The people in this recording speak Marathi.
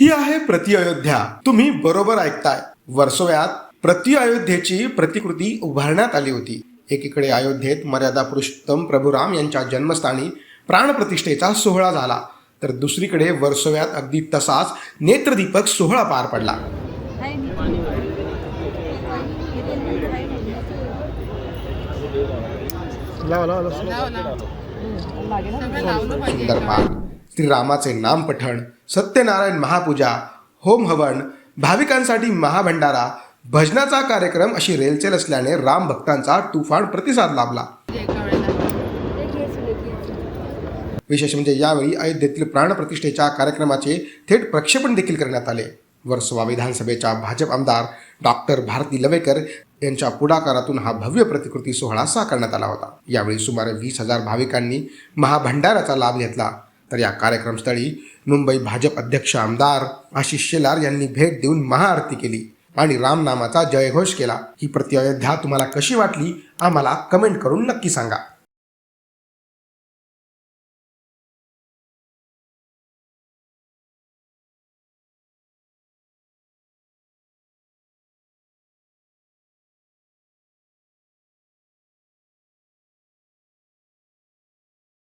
ही आहे प्रति अयोध्या. तुम्ही बरोबर ऐकताय. वर्सोव्यात प्रति अयोध्येची प्रतिकृती उभारण्यात आली होती. एकीकडे अयोध्येत मर्यादा पुरुषोत्तम प्रभू राम यांच्या जन्मस्थानी प्राणप्रतिष्ठेचा सोहळा झाला. तर दुसरीकडे वर्सोव्यात अगदी तसाच नेत्रदीपक सोहळा पार पडला. सुंदर पाठ श्रीरामाचे नाम पठण सत्यनारायण महापूजा होम हवन भाविकांसाठी महाभंडारा भजनाचा कार्यक्रम अशी रेलचेल असल्याने राम भक्तांचा तुफान प्रतिसाद लाभला. विशेष म्हणजे यावेळी अयोध्येतील प्राणप्रतिष्ठेच्या कार्यक्रमाचे थेट प्रक्षेपण देखील करण्यात आले. वर्सोवा विधानसभेच्या भाजप आमदार डॉक्टर भारती लवेकर यांच्या पुढाकारातून हा भव्य प्रतिकृती सोहळा साकारण्यात आला होता. यावेळी सुमारे वीस हजार भाविकांनी महाभंडाराचा लाभ घेतला. तर या कार्यक्रमस्थळी मुंबई भाजप अध्यक्ष आमदार आशिष शेलार यांनी भेट देऊन महाआरती केली आणि रामनामाचा जयघोष केला. ही प्रति अयोध्या तुम्हाला कशी वाटली आम्हाला कमेंट करून नक्की सांगा.